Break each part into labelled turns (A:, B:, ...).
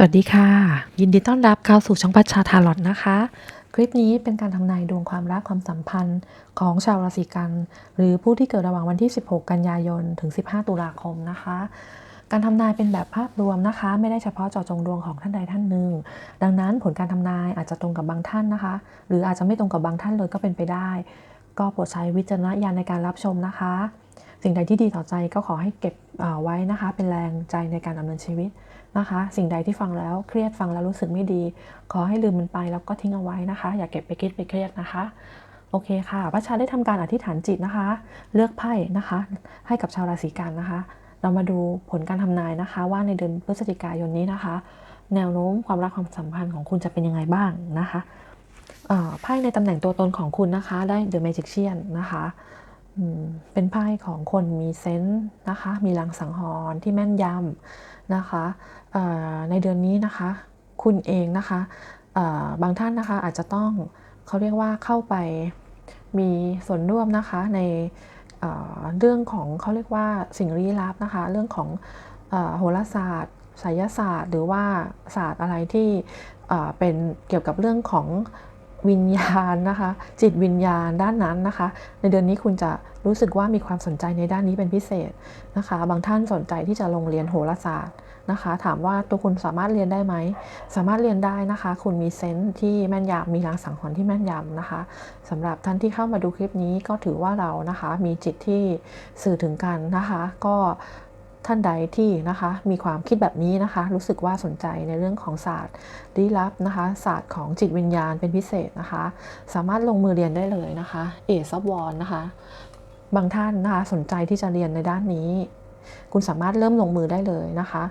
A: สวัสดีค่ะ ยินดีต้อนรับเข้าสู่ช่องพัชชาทาลอตนะคะ คลิปนี้เป็นการทำนายดวงความรักความสัมพันธ์ของชาวราศีกัน หรือผู้ที่เกิดระหว่างวันที่ 16 กันยายน ถึง 15 ตุลาคมนะคะ การทำนายเป็นแบบภาพรวมนะคะ ไม่ได้เฉพาะเจาะจงดวงของท่านใดท่านหนึ่ง ดังนั้นผลการทำนายอาจจะตรงกับบางท่านนะคะ หรืออาจจะไม่ตรงกับบางท่านเลยก็เป็นไปได้ ก็โปรดใช้วิจารณญาณในการรับชมนะคะ สิ่งใดที่ดีต่อใจก็ขอให้เก็บไว้นะคะ เป็นแรงใจในการดำเนินชีวิตนะคะ สิ่งใดที่ฟังแล้วเครียดฟังแล้วรู้สึกไม่ดี ขอให้ลืมมันไปแล้วก็ทิ้งเอาไว้นะคะ อย่าเก็บไปคิดไปเครียดนะคะโอเคค่ะพระชาได้ทำการอธิษฐานจิตนะคะ เลือกไพ่นะคะ ให้กับชาวราศีกันนะคะ เรามาดูผลการทำนายนะคะ ว่าในเดือนพฤศจิกายนนี้นะคะ แนวโน้มความรักความสัมพันธ์ของคุณจะเป็นยังไงบ้างนะคะไพ่ในตำแหน่งตัวตนของคุณนะคะ ได้ The Magician นนะคะ เป็นไพ่ของคนมีเซนส์นะคะ มีลางสังหรณ์ที่แม่นยำนะคะในเดือนนี้นะคะ คุณเองนะคะบางท่านนะคะอาจจะต้องเขาเรียกว่าเข้าไปมีส่วนร่วมนะคะในเรื่องของเขาเรียกว่าสิ่งลี้ลับนะคะ เรื่องของอโหราศาสตร์ไสยศาสตร์ หรือว่าศาสตร์อะไรที่เป็นเกี่ยวกับเรื่องของ วิญญาณนะคะ จิตวิญญาณด้านนั้นนะคะ ในเดือนนี้คุณจะรู้สึกว่ามีความสนใจในด้านนี้เป็นพิเศษนะคะ บางท่านสนใจที่จะลงเรียนโหราศาสตร์นะคะ ถามว่าตัวคุณสามารถเรียนได้ไหม สามารถเรียนได้นะคะ คุณมีเซนส์ที่แม่นยำมีลางสังหรณ์ที่แม่นยำนะคะสำหรับท่านที่เข้ามาดูคลิปนี้ก็ถือว่าเรานะคะ มีจิตที่สื่อถึงกันนะคะ ก็ ท่านใดที่นะคะมีความคิดแบบนี้นะคะ รู้สึกว่าสนใจในเรื่องของศาสตร์ลี้ลับนะคะ ศาสตร์ของจิตวิญญาณเป็นพิเศษนะคะ สามารถลงมือเรียนได้เลยนะคะเอซอฟวอนนะคะ บางท่านนะคะสนใจที่จะเรียนในด้านนี้ คุณสามารถเริ่มลงมือได้เลยนะคะ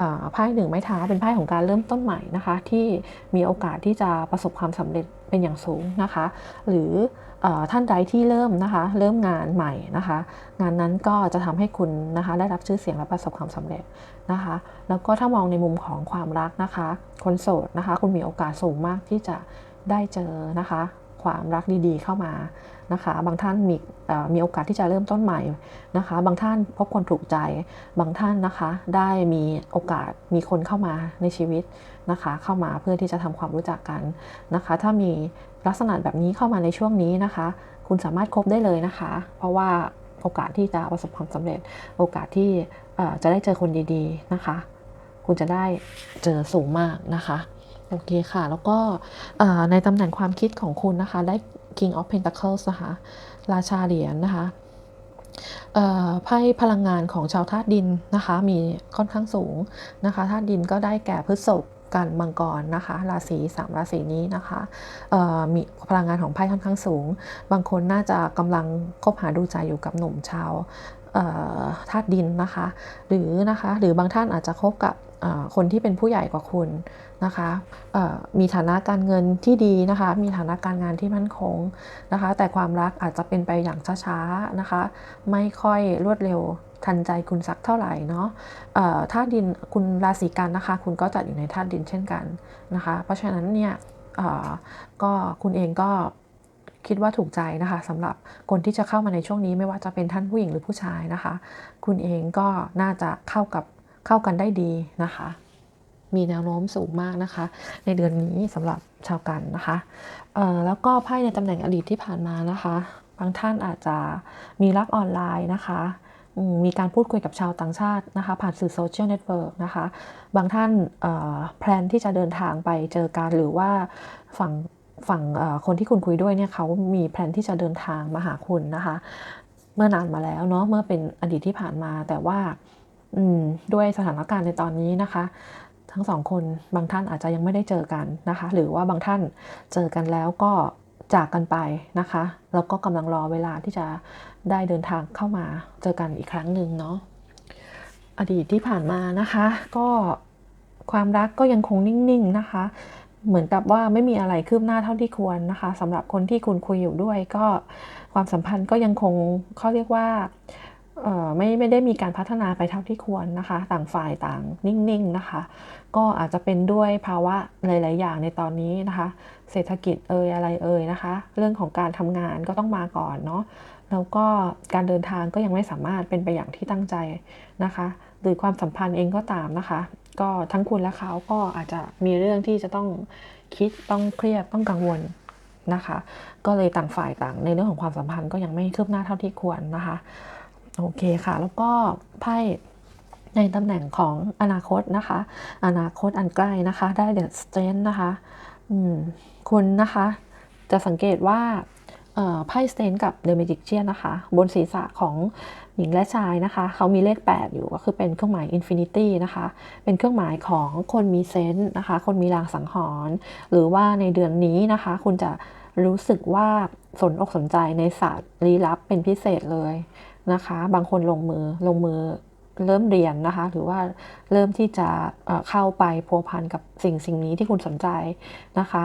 A: อ่าไพ่หนึ่งไม้เท้าเป็นไพ่ของการเริ่มต้นใหม่นะคะ ที่มีโอกาสที่จะประสบความสำเร็จเป็นอย่างสูงนะคะ หรือ ท่านใดที่เริ่มนะคะ เริ่มงานใหม่นะคะ งานนั้นก็จะทำให้คุณนะคะได้รับชื่อเสียงและประสบความสำเร็จนะคะ แล้วก็ถ้ามองในมุมของความรักนะคะ คนโสดนะคะ คุณมีโอกาสสูงมากที่จะได้เจอนะคะ ความรักดีๆเข้ามา นะคะ บางท่านมีมีโอกาสที่จะเริ่มต้นใหม่นะคะ บางท่านพบคนถูกใจ บางท่านนะคะได้มีโอกาสมีคนเข้ามาในชีวิตนะคะ เข้ามาเพื่อที่จะทำความรู้จักกันนะคะ ถ้ามีลักษณะแบบนี้เข้ามาในช่วงนี้นะคะ คุณสามารถคบได้เลยนะคะ เพราะว่าโอกาสที่จะประสบความสำเร็จ โอกาสที่จะได้เจอคนดีๆนะคะ คุณจะได้เจอสูงมากนะคะโอเคค่ะ แล้วก็ในตำแหน่งความคิดของคุณนะคะ ได้ King of Pentacles นะคะราชาเหรียญนะคะไพ่พลังงานของชาวธาตุดินนะคะ มีค่อนข้างสูงนะคะธาตุดินก็ได้แก่พฤษภกันมังกรนะคะราศีสามราศีนี้นะคะมีพลังงานของไพ่ค่อนข้างสูง บางคนน่าจะกำลังคบหาดูใจอยู่กับหนุ่มชาวธาตุดินนะคะ หรือนะคะ หรือบางท่านอาจจะคบกับ คนที่เป็นผู้ใหญ่กว่าคุณนะคะมีฐานะการเงินที่ดีนะคะ มีฐานะการงานที่มั่นคงนะคะ แต่ความรักอาจจะเป็นไปอย่างช้าๆนะคะ ไม่ค่อยรวดเร็วทันใจคุณสักเท่าไหร่เนาะธาตุดินคุณราศีกันนะคะ คุณก็จัดอยู่ในธาตุดินเช่นกันนะคะ เพราะฉะนั้นเนี่ยก็คุณเองก็คิดว่าถูกใจนะคะสำหรับคนที่จะเข้ามาในช่วงนี้ไม่ว่าจะเป็นท่านผู้หญิงหรือผู้ชายนะคะ คุณเองก็น่าจะเข้ากับ เข้ากันได้ดีนะคะ มีแนวโน้มสูงมากนะคะ ในเดือนนี้สำหรับชาวกันนะคะแล้วก็ไพ่ในตำแหน่งอดีตที่ผ่านมานะคะ บางท่านอาจจะมีรักออนไลน์นะคะมีการพูดคุยกับชาวต่างชาตินะคะ ผ่านสื่อโซเชียลเน็ตเวิร์กนะคะ บางท่านแพลนที่จะเดินทางไปเจอกันหรือว่าฝั่งฝั่งคนที่คุณคุยด้วยเนี่ยเขามีแผนที่จะเดินทางมาหาคุณนะคะ เมื่อนานมาแล้วเนาะเมื่อเป็นอดีตที่ผ่านมาแต่ว่า ด้วยสถานการณ์ในตอนนี้นะคะ ทั้งสองคนบางท่านอาจจะยังไม่ได้เจอกันนะคะ หรือว่าบางท่านเจอกันแล้วก็จากกันไปนะคะ แล้วก็กำลังรอเวลาที่จะได้เดินทางเข้ามาเจอกันอีกครั้งหนึ่งเนาะอดีตที่ผ่านมานะคะ ก็ความรักก็ยังคงนิ่งๆนะคะ เหมือนกับว่าไม่มีอะไรคืบหน้าเท่าที่ควรนะคะสำหรับคนที่คุณคุยอยู่ด้วยก็ความสัมพันธ์ก็ยังคงเขาเรียกว่า ไม่ไม่ได้มีการพัฒนาไปเท่าที่ควรนะคะ ต่างฝ่ายต่างนิ่งๆนะคะ ก็อาจจะเป็นด้วยภาวะหลาย ๆ อย่างในตอนนี้นะคะ เศรษฐกิจเอ่ยอะไรเอ่ยนะคะ เรื่องของการทำงานก็ต้องมาก่อนเนาะแล้วก็การเดินทางก็ยังไม่สามารถเป็นไปอย่างที่ตั้งใจนะคะ หรือความสัมพันธ์เองก็ตามนะคะ ก็ทั้งคุณและเขาก็อาจจะมีเรื่องที่จะต้องคิดต้องเครียดต้องกังวลนะคะ ก็เลยต่างฝ่ายต่างในเรื่องของความสัมพันธ์ก็ยังไม่คืบหน้าเท่าที่ควรนะคะ โอเคค่ะ แล้วก็ไพ่ในตำแหน่งของอนาคตนะคะ อนาคตอันใกล้นะคะ ได้เดอะสเตนนะคะคุณนะคะ จะสังเกตว่าไพ่สเตนกับเดอะเมจิกเชียนนะคะ บนศีรษะของหญิงและชายนะคะ เขามีเลข 8 อยู่ก็คือเป็นเครื่องหมายอินฟินิตี้นะคะ เป็นเครื่องหมายของคนมีเซนส์นะคะ คนมีลางสังหรณ์หรือว่าในเดือนนี้นะคะ คุณจะรู้สึกว่าสนอกสนใจในศาสตร์ลี้ลับเป็นพิเศษเลย นะคะ บางคนลงมือลงมือเริ่มเรียนนะคะ หรือว่าเริ่มที่จะเข้าไปพัวพันกับสิ่งสิ่งนี้ที่คุณสนใจนะคะ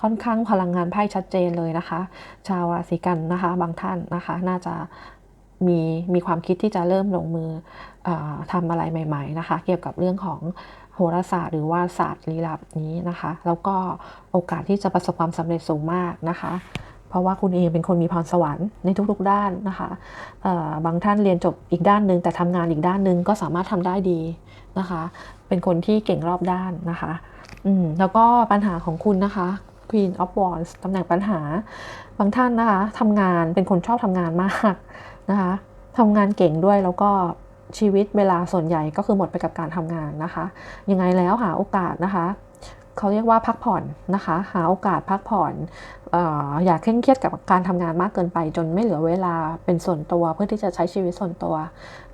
A: ค่อนข้างพลังงานไพ่ชัดเจนเลยนะคะ ชาวราศีกันนะคะ บางท่านนะคะ น่าจะมีมีความคิดที่จะเริ่มลงมือเออทำอะไรใหม่ ๆนะคะ เกี่ยวกับเรื่องของโหราศาสตร์หรือว่าศาสตร์ลี้ลับนี้นะคะ แล้วก็โอกาสที่จะประสบความสำเร็จสูงมากนะคะ เพราะว่าคุณเองเป็นคนมีพรสวรรค์ในทุกๆด้านนะคะบางท่านเรียนจบอีกด้านหนึ่งแต่ทำงานอีกด้านหนึ่งก็สามารถทำได้ดีนะคะ เป็นคนที่เก่งรอบด้านนะคะอืมแล้วก็ปัญหาของคุณนะคะ Queen of Wands ตำแหน่งปัญหา บางท่านนะคะทำงานเป็นคนชอบทำงานมากนะคะทำงานเก่งด้วยแล้วก็ชีวิตเวลาส่วนใหญ่ก็คือหมดไปกับการทำงานนะคะ ยังไงแล้วหาโอกาสนะคะ เขาเรียกว่าพักผ่อนนะคะ หาโอกาสพักผ่อนออย่าเคร่งเครียดกับการทำงานมากเกินไป จนไม่เหลือเวลาเป็นส่วนตัวเพื่อที่จะใช้ชีวิตส่วนตัว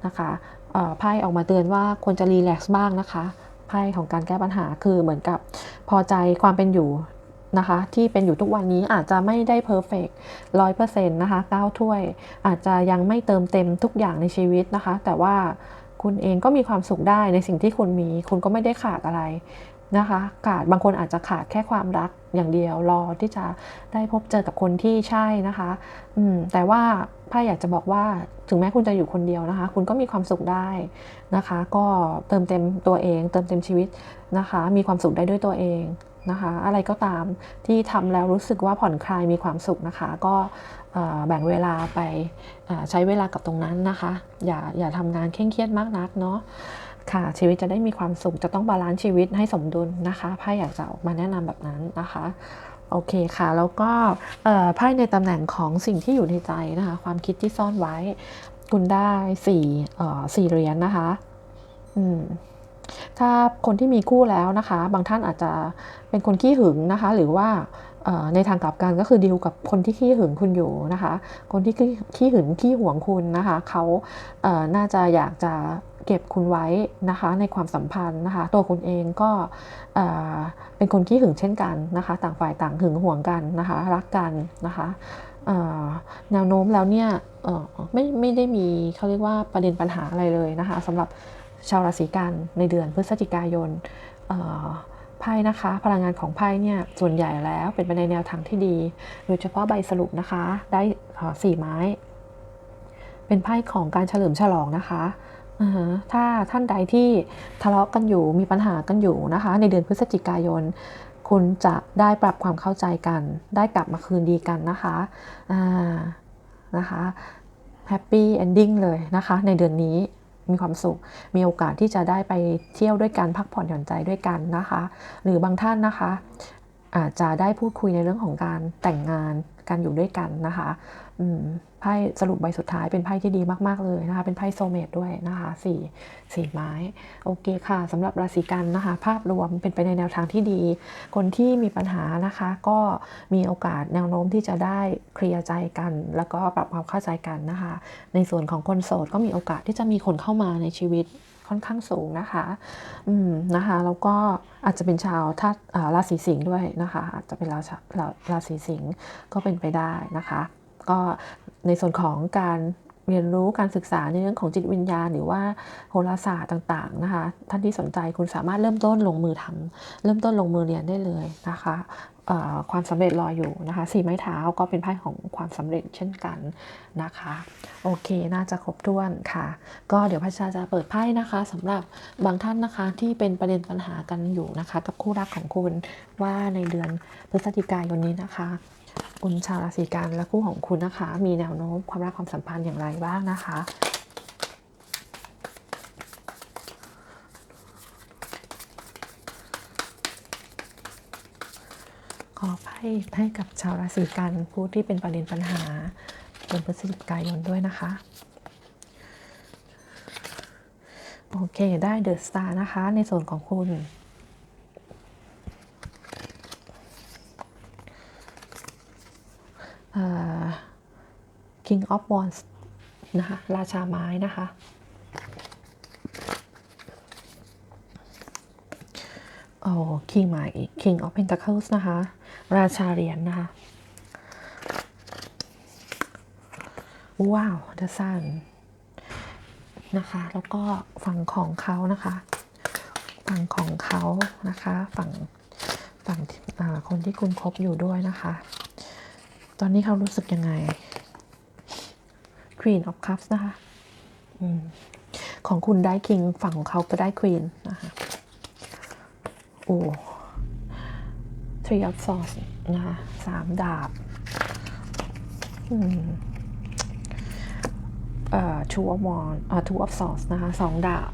A: นะคะไพ่ออกมาเตือนว่าควรจะรีแลกซ์บ้างนะคะไพ่ของการแก้ปัญหาคือเหมือนกับพอใจความเป็นอยู่นะคะที่เป็นอยู่ทุกวันนี้อาจจะไม่ได้เพอร์เฟกต์ร้อยเปอร์เซ็นต์นะคะเก้าถ้วย อาจจะยังไม่เติมเต็มทุกอย่างในชีวิตนะคะ แต่ว่าคุณเองก็มีความสุขได้ในสิ่งที่คุณมี คุณก็ไม่ได้ขาดอะไร นะคะขาดบางคนอาจจะขาดแค่ความรักอย่างเดียวรอที่จะได้พบเจอกับคนที่ใช่นะคะอืมแต่ว่าพ่าอยากจะบอกว่าถึงแม้คุณจะอยู่คนเดียวนะคะ คุณก็มีความสุขได้นะคะ ก็เติมเต็มตัวเอง เติมเต็มชีวิตนะคะ มีความสุขได้ด้วยตัวเองนะคะ อะไรก็ตามที่ทำแล้วรู้สึกว่าผ่อนคลายมีความสุขนะคะ ก็แบ่งเวลาไปใช้เวลากับตรงนั้นนะคะ อย่าอย่าทำงานเคร่งเครียดมากนักเนาะ ค่ะชีวิตจะได้มีความสุขจะต้องบาลานซ์ชีวิตให้สมดุลนะคะไพ่อยากจะออกมาแนะนำแบบนั้นนะคะโอเคค่ะ แล้วก็ไพ่ในตำแหน่งของสิ่งที่อยู่ในใจนะคะ ความคิดที่ซ่อนไว้ คุณได้สี่เอ่อสี่เหรียญนะคะอืมถ้าคนที่มีคู่แล้วนะคะ บางท่านอาจจะเป็นคนขี้หึงนะคะ หรือว่าในทางกลับกันก็คือดีลกับคนที่ขี้หึงคุณอยู่นะคะ คนที่ขี้ขี้หึงขี้หวงคุณนะคะเขาเอ่อน่าจะอยากจะ เก็บคุณไว้นะคะในความสัมพันธ์นะคะ ตัวคุณเองก็เอ่อเป็นคนขี้หึงเช่นกันนะคะ ต่างฝ่ายต่างหึงหวงกันนะคะรักกันนะคะแนวโน้มแล้วเนี่ยไม่ไม่ได้มีเขาเรียกว่าประเด็นปัญหาอะไรเลยนะคะสำหรับชาวราศีกันในเดือนพฤศจิกายนไพ่นะคะ พลังงานของไพ่เนี่ยส่วนใหญ่แล้วเป็นไปในแนวทางที่ดี โดยเฉพาะใบสรุปนะคะได้สี่ไม้ เป็นไพ่ของการเฉลิมฉลองนะคะ ถ้าท่านใดที่ทะเลาะกันอยู่มีปัญหากันอยู่นะคะ ในเดือนพฤศจิกายน คุณจะได้ปรับความเข้าใจกัน ได้กลับมาคืนดีกันนะคะอ่านะคะแฮปปี้เอนดิ้งเลยนะคะ ในเดือนนี้มีความสุข มีโอกาสที่จะได้ไปเที่ยวด้วยกันพักผ่อนหย่อนใจด้วยกันนะคะ หรือบางท่านนะคะ อาจจะได้พูดคุยในเรื่องของการแต่งงานการอยู่ด้วยกันนะคะ อืม ไพ่สรุปใบสุดท้ายเป็นไพ่ที่ดีมาก ๆ เลยนะคะ เป็นไพ่โซเมตด้วยนะคะสี่สี่ไม้ โอเคค่ะสำหรับราศีกันนะคะ ภาพรวมเป็นไปในแนวทางที่ดี คนที่มีปัญหานะคะ ก็มีโอกาสแนวโน้มที่จะได้เคลียร์ใจกัน แล้วก็ปรับความเข้าใจกันนะคะ ในส่วนของคนโสดก็มีโอกาสที่จะมีคนเข้ามาในชีวิตค่อนข้างสูงนะคะ อืม นะคะ แล้วก็อาจจะเป็นชาวธาตุราศีสิงห์ด้วยนะคะ อาจจะเป็นราชาราศีสิงห์ก็เป็นไปได้นะคะ ก็ในส่วนของการเรียนรู้การศึกษาในเรื่องของจิตวิญญาณ หรือว่าโหราศาสตร์ต่าง ๆนะคะ ท่านที่สนใจคุณสามารถเริ่มต้นลงมือทำเริ่มต้นลงมือเรียนได้เลยนะคะความสำเร็จรออยู่นะคะสี่ไม้เท้าก็เป็นไพ่ของความสำเร็จเช่นกันนะคะ โอเคน่าจะครบถ้วนค่ะ ก็เดี๋ยวพัชชาจะเปิดไพ่นะคะสำหรับบางท่านนะคะที่เป็นประเด็นปัญหากันอยู่นะคะ กับคู่รักของคุณว่าในเดือนพฤศจิกายนนี้นะคะ คุณชาวราศีกันและคู่ของคุณนะคะ มีแนวโน้มความรักความสัมพันธ์อย่างไรบ้างนะคะขอไพ่ให้กับชาวราศีกันผู้ที่เป็นประเด็นปัญหาเดือนพฤศจิกายนด้วยนะคะโอเค ได้เดอะสตาร์นะคะ ในส่วนของคุณ King of Wands นะคะ ราชาไม้นะคะ โอ้ King มาอีก King of Pentacles นะคะ ราชาเหรียญนะคะ ว้าว The Sun นะคะ แล้วก็ฝั่งของเขานะคะ ฝั่งของเขานะคะ ฝั่งฝั่งคนที่คุณคบอยู่ด้วยนะคะ ตอนนี้เขารู้สึกยังไง Queen of Cups นะคะอของคุณได้ King ฝั่งของเขาก็ได้ Queen นะคะโอ้ Three of Swords นะคะสามดาบอืมเอ่อ Two of Wands อ่า Two of Swords นะคะสองดาบ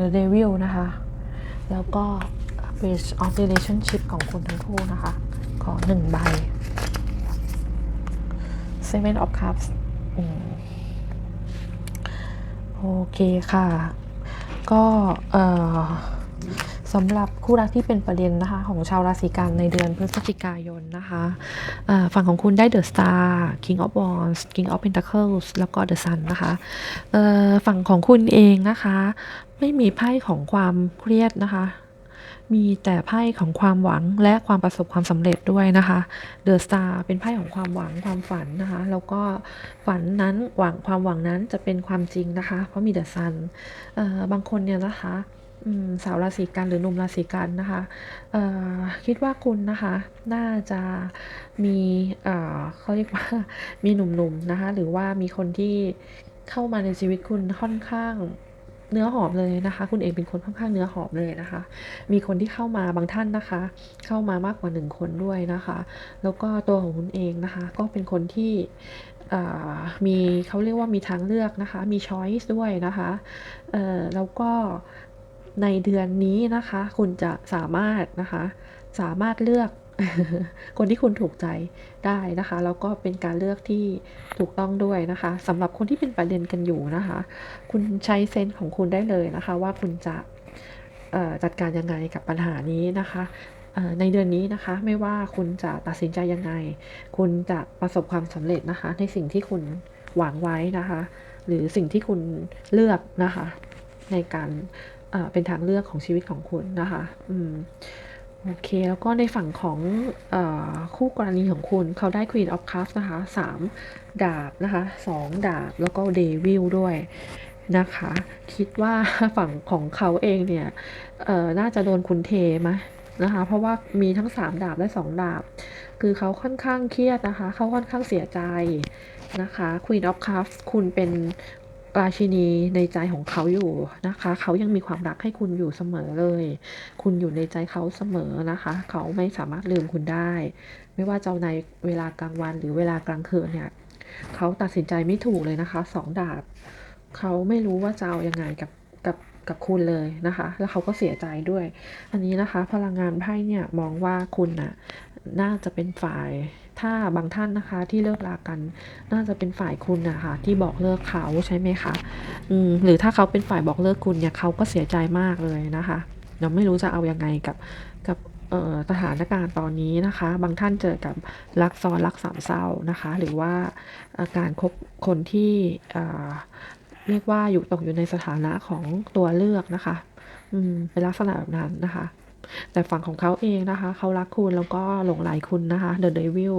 A: The Devil นะคะ แล้วก็ Page of Relationship ของคุณทั้งคู่นะคะ ขอหนึ่งใบ Seven of Cups อโอเคค่ะ ก็เอ่อสำหรับคู่รักที่เป็นประเด็นนะคะ ของชาวราศีกันในเดือนพฤศจิกายนนะคะฝั่งของคุณได้ The Star King of Wands King of Pentacles แล้วก็ The Sun นะคะฝั่งของคุณเองนะคะ ไม่มีไพ่ของความเครียดนะคะ มีแต่ไพ่ของความหวังและความประสบความสำเร็จด้วยนะคะ เดอะสตาร์เป็นไพ่ของความหวังความฝันนะคะ แล้วก็ฝันนั้นหวังความหวังนั้นจะเป็นความจริงนะคะ เพราะมีเดอะซันบางคนเนี่ยนะคะสาวราศีกันหรือหนุ่มราศีกันนะคะคิดว่าคุณนะคะน่าจะมีเเขาเรียกว่ามีหนุ่มๆนะคะ หรือว่ามีคนที่เข้ามาในชีวิตคุณค่อนข้าง เนื้อหอมเลยนะคะ คุณเองเป็นคนค่อนข้างเนื้อหอมเลยนะคะ มีคนที่เข้ามาบางท่านนะคะ เข้ามามากกว่าหนึ่งคนด้วยนะคะ แล้วก็ตัวของคุณเองนะคะ ก็เป็นคนที่มีเขาเรียกว่ามีทางเลือกนะคะ มีช้อยส์ด้วยนะคะแล้วก็ในเดือนนี้นะคะ คุณจะสามารถนะคะ สามารถเลือก คนที่คุณถูกใจได้นะคะ แล้วก็เป็นการเลือกที่ถูกต้องด้วยนะคะสำหรับคนที่เป็นประเด็นกันอยู่นะคะ คุณใช้เซนส์ของคุณได้เลยนะคะ ว่าคุณจะจัดการยังไงกับปัญหานี้นะคะในเดือนนี้นะคะไม่ว่าคุณจะตัดสินใจยังไง คุณจะประสบความสำเร็จนะคะ ในสิ่งที่คุณหวังไว้นะคะ หรือสิ่งที่คุณเลือกนะคะ ในการเอ่อเป็นทางเลือกของชีวิตของคุณนะคะ อืม โอเค แล้วก็ในฝั่งของอคู่กรณีของคุณ เขาได้ Queen of Cups นะคะสามดาบนะคะสองดาบแล้วก็ Devil ด้วยนะคะ คิดว่าฝั่งของเขาเองเนี่ยน่าจะโดนคุณเทไหมนะคะ เพราะว่ามีทั้ง 3 ดาบและ 2 ดาบ คือเขาค่อนข้างเครียดนะคะ เขาค่อนข้างเสียใจนะคะ Queen of Cups คุณเป็น ราชินีในใจของเขาอยู่นะคะ เขายังมีความรักให้คุณอยู่เสมอเลย คุณอยู่ในใจเขาเสมอนะคะ เขาไม่สามารถลืมคุณได้ ไม่ว่าจะในเวลากลางวันหรือเวลากลางคืนเนี่ยเขาตัดสินใจไม่ถูกเลยนะคะสองดาบ เขาไม่รู้ว่าจะเอายังไงกับกับกับคุณเลยนะคะ แล้วเขาก็เสียใจด้วย อันนี้นะคะ พลังงานไพ่เนี่ยมองว่าคุณน่ะน่าจะเป็นฝ่าย ถ้าบางท่านนะคะที่เลิกลากัน น่าจะเป็นฝ่ายคุณนะคะที่บอกเลิกเขาใช่ไหมคะอืมหรือถ้าเขาเป็นฝ่ายบอกเลิกคุณเนี่ยเขาก็เสียใจมากเลยนะคะเราไม่รู้จะเอายังไงกับกับสถานการณ์ตอนนี้นะคะ บางท่านเจอกับรักซ้อนรักสามเศร้านะคะ หรือว่าอาการคบคนที่เรียกว่าอยู่ตกอยู่ในสถานะของตัวเลือกนะคะเป็นลักษณะแบบนั้นนะคะ แต่ฝั่งของเขาเองนะคะ เขารักคุณแล้วก็หลงไหลคุณนะคะเดอะเดวิล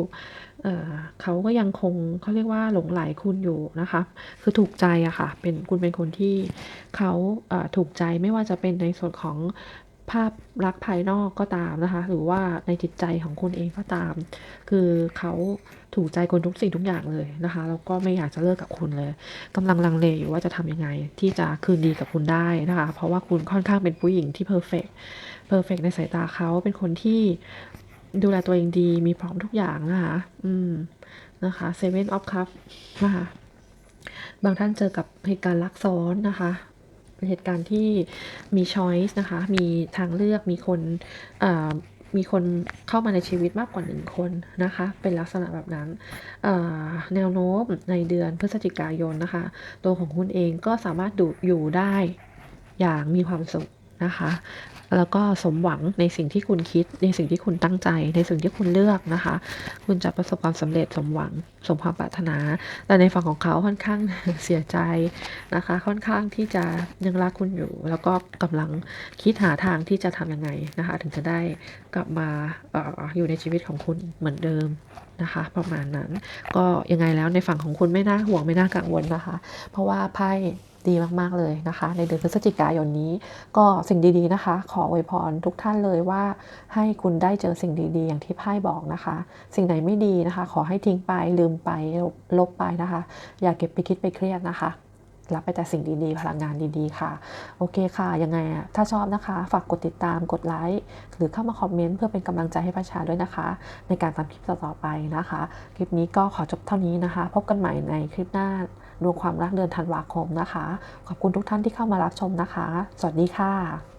A: เขาก็ยังคงเขาเรียกว่าหลงไหลคุณอยู่นะคะ คือถูกใจอะค่ะ เป็นคุณเป็นคนที่เขาเถูกใจไม่ว่าจะเป็นในส่วนของ ภาพลักษณ์ภายนอกก็ตามนะคะ หรือว่าในจิตใจของคุณเองก็ตาม คือเขาถูกใจคนทุกสิ่งทุกอย่างเลยนะคะแล้วก็ไม่อยากจะเลิกกับคุณเลยกำลังลังเลอยู่ว่าจะทำยังไงที่จะคืนดีกับคุณได้นะคะ เพราะว่าคุณค่อนข้างเป็นผู้หญิงที่เพอร์เฟกเพอร์เฟกในสายตาเขาเป็นคนที่ดูแลตัวเองดีมีพร้อมทุกอย่างนะคะ อืมนะคะ Seven of Cups นะคะบางท่านเจอกับเหตุการณ์ลักซ้อนนะคะ เป็นเหตุการณ์ที่มีช้อยส์นะคะ มีทางเลือกมีคนมีคนเข้ามาในชีวิตมากกว่าหนึ่งคนนะคะ เป็นลักษณะแบบนั้น แนวโน้มในเดือนพฤศจิกายนนะคะ ตัวของคุณเองก็สามารถดูอยู่ได้อย่างมีความสุข นะคะ แล้วก็สมหวังในสิ่งที่คุณคิด ในสิ่งที่คุณตั้งใจ ในสิ่งที่คุณเลือกนะคะ คุณจะประสบความสำเร็จสมหวังสมความปรารถนา แต่ในฝั่งของเขาค่อนข้างเสียใจนะคะ ค่อนข้างที่จะยังรักคุณอยู่ แล้วก็กำลังคิดหาทางที่จะทำยังไงนะคะ ถึงจะได้กลับมาออยู่ในชีวิตของคุณเหมือนเดิมนะคะ ประมาณนั้น ก็ยังไงแล้วในฝั่งของคุณไม่น่าห่วงไม่น่ากังวลนะคะ เพราะว่าไพ่ ดีมากๆเลยนะคะ ในเดือนพฤศจิกายนนี้ ก็สิ่งดีๆนะคะ ขออวยพรทุกท่านเลยว่า ให้คุณได้เจอสิ่งดีๆ อย่างที่ไพ่บอกนะคะ สิ่งไหนไม่ดีนะคะ ขอให้ทิ้งไปลืมไปลบลบไปนะคะ อย่าเก็บไปคิดไปเครียดนะคะรับไปแต่สิ่งดีๆ พลังงานดีๆ ค่ะ โอเคค่ะ ยังไงอะถ้าชอบนะคะ ฝากกดติดตาม กดไลค์ หรือเข้ามาคอมเมนต์เพื่อเป็นกำลังใจให้ประชาด้วยนะคะ ในการทำคลิปต่อๆไปนะคะ คลิปนี้ก็ขอจบเท่านี้นะคะ พบกันใหม่ในคลิปหน้า ดวงความรักเดือนธันวาคมนะคะ ขอบคุณทุกท่านที่เข้ามารับชมนะคะ สวัสดีค่ะ